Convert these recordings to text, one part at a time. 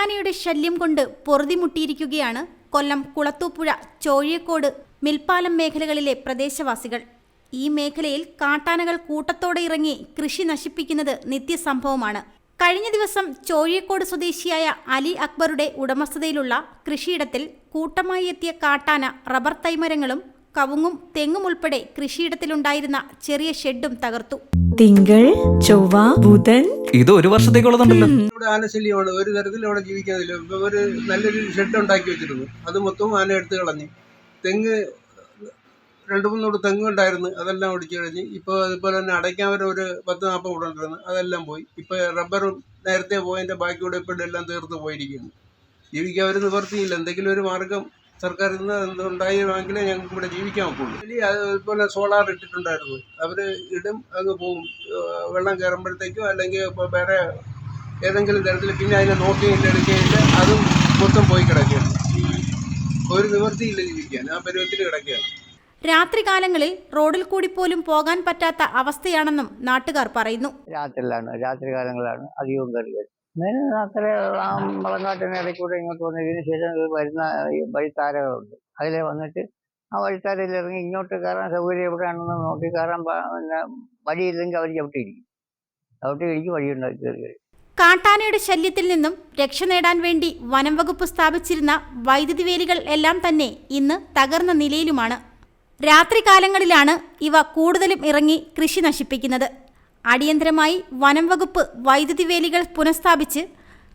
കാട്ടാനയുടെ ശല്യം കൊണ്ട് പൊറുതിമുട്ടിയിരിക്കുകയാണ് കൊല്ലം കുളത്തൂപ്പുഴ ചോഴിയക്കോട് മിൽപ്പാലം മേഖലകളിലെ പ്രദേശവാസികൾ. ഈ മേഖലയിൽ കാട്ടാനകൾ കൂട്ടത്തോടെ ഇറങ്ങി കൃഷി നശിപ്പിക്കുന്നത് നിത്യസംഭവമാണ്. കഴിഞ്ഞ ദിവസം ചോഴിയക്കോട് സ്വദേശിയായ അലി അക്ബറുടെ ഉടമസ്ഥതയിലുള്ള കൃഷിയിടത്തിൽ കൂട്ടമായി എത്തിയ കാട്ടാന റബ്ബർ തൈമരങ്ങളും കവുങ്ങും തെങ്ങും ഉൾപ്പെടെ കൃഷിയിടത്തിലുണ്ടായിരുന്ന ചെറിയ ഷെഡും തകർത്തു. തിങ്കൾ ചൊവ്വ ബുധൻ. ഇത് ഒരു വർഷത്തേക്കുള്ളതുണ്ടല്ലോ. ഇവിടെ ആനശല്യമാണ്. ഒരു തരത്തിൽ ഇവിടെ ജീവിക്കാനില്ല ഇപ്പൊ ഒരു നല്ലൊരു ഷെഡ് ഉണ്ടാക്കി വെച്ചിരുന്നു. അത് മൊത്തവും ആന എടുത്ത് കളഞ്ഞ്. തെങ്ങ് രണ്ട് മൂന്നോട് തെങ്ങ് ഉണ്ടായിരുന്നു. അതെല്ലാം ഒടിച്ചു കഴിഞ്ഞ് ഇപ്പോൾ അതുപോലെ തന്നെ അടയ്ക്കാൻ വരെ ഒരു പത്ത് നാൽപ്പത് കൂടെ ഉണ്ടായിരുന്നു അതെല്ലാം പോയി. ഇപ്പോൾ റബ്ബറും നേരത്തെ പോയതിന്റെ ബാക്കിയൂടെ ഇപ്പോൾ എല്ലാം തീർത്ത് പോയിരിക്കുന്നു. ജീവിക്കാൻ ഒരു നിവർത്തിയില്ല എന്തെങ്കിലും ഒരു മാർഗം സർക്കാരിൽ നിന്ന് എന്തുണ്ടായെങ്കിലേ ഞങ്ങൾക്ക് ഇവിടെ ജീവിക്കാൻ ഒക്കുള്ളൂ. വലിയ അതുപോലെ സോളാർ ഇട്ടിട്ടുണ്ടായിരുന്നു. അവർ ഇടും അങ്ങ് ഏഹ് വെള്ളം കയറുമ്പോഴത്തേക്കും അല്ലെങ്കിൽ വേറെ ഏതെങ്കിലും തരത്തിൽ പിന്നെ അതിനെ നോക്കുകയില്ല എടുക്കുകയില്ല അതും മൊത്തം പോയി കിടക്കുകയാണ് ഒരു നിവൃത്തിയില്ല ജീവിക്കാൻ. ആ പരുവത്തിൽ കിടക്കുകയാണ് രാത്രികാലങ്ങളിൽ റോഡിൽ കൂടി പോലും പോകാൻ പറ്റാത്ത അവസ്ഥയാണെന്നും നാട്ടുകാർ പറയുന്നു. രാത്രിയിലാണ് രാത്രി കാലങ്ങളിലാണ് അധികവും അങ്ങനെ അത്ര ഇടയ്ക്കൂടെ ഇങ്ങോട്ട് വന്നതിന് ശേഷം വരുന്ന വഴിത്താരകളുണ്ട്. അതിലെ വന്നിട്ട് ആ വഴിത്താരയിൽ ഇറങ്ങി ഇങ്ങോട്ട് കയറാൻ സൗകര്യം എവിടെയാണെന്ന് നോക്കി കയറാൻ പിന്നെ വഴിയില്ലെങ്കിൽ അവർ ചവിട്ടിയിരിക്കും ചവിട്ടിയിരിക്കും വഴിയുണ്ടാക്കി കയറി കാട്ടാനയുടെ ശല്യത്തിൽ നിന്നും രക്ഷ നേടാൻ വേണ്ടി വനം വകുപ്പ് സ്ഥാപിച്ചിരുന്ന വൈദ്യുതി വേലികൾ എല്ലാം തന്നെ ഇന്ന് തകർന്ന നിലയിലുമാണ്. രാത്രികാലങ്ങളിലാണ് ഇവ കൂടുതലും ഇറങ്ങി കൃഷി നശിപ്പിക്കുന്നത്. അടിയന്തരമായി വനം വകുപ്പ് വൈദ്യുതി വേലികൾ പുനഃസ്ഥാപിച്ച്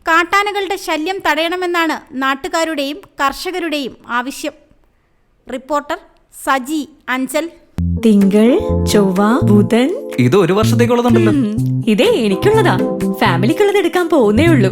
കാട്ടാനകളുടെ ശല്യം തടയണമെന്നാണ് നാട്ടുകാരുടെയും കർഷകരുടെയും ആവശ്യം. റിപ്പോർട്ടർ സജി അഞ്ചൽ. തിങ്കൾ ചൊവ്വ ബുധൻ. ഇത് ഒരു വർഷത്തേക്കുള്ളതുണ്ടല്ലോ. ഇതേ എനിക്കുള്ളതാ. ഫാമിലിക്കുള്ളത് എടുക്കാൻ പോകുന്നേ ഉള്ളൂ.